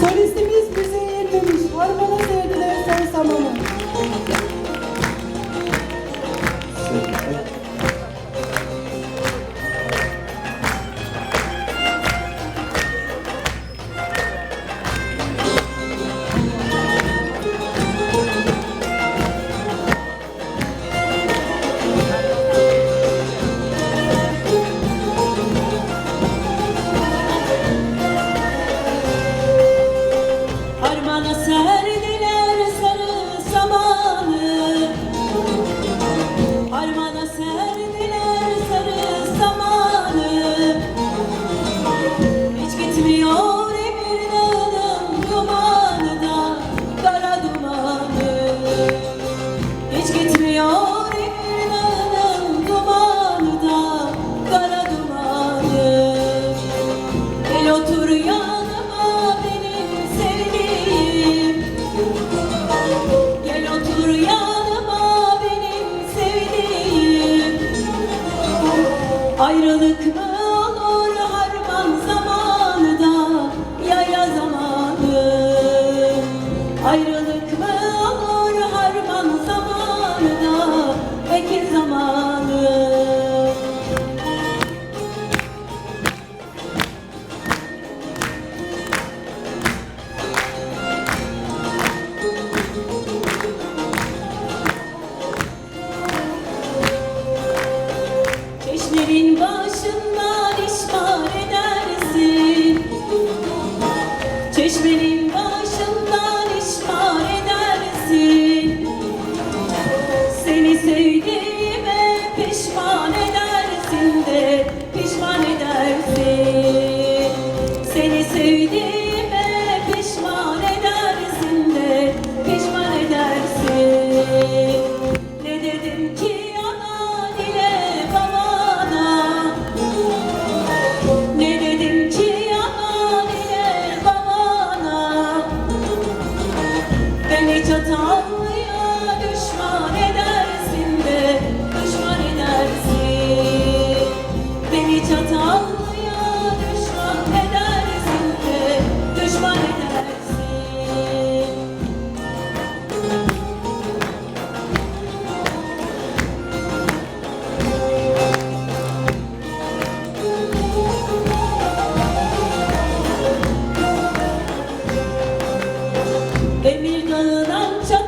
Solistimiz Güzin Yılmış. Harmana sevgiler sen samanı. Ayrılık mı Demirden çatı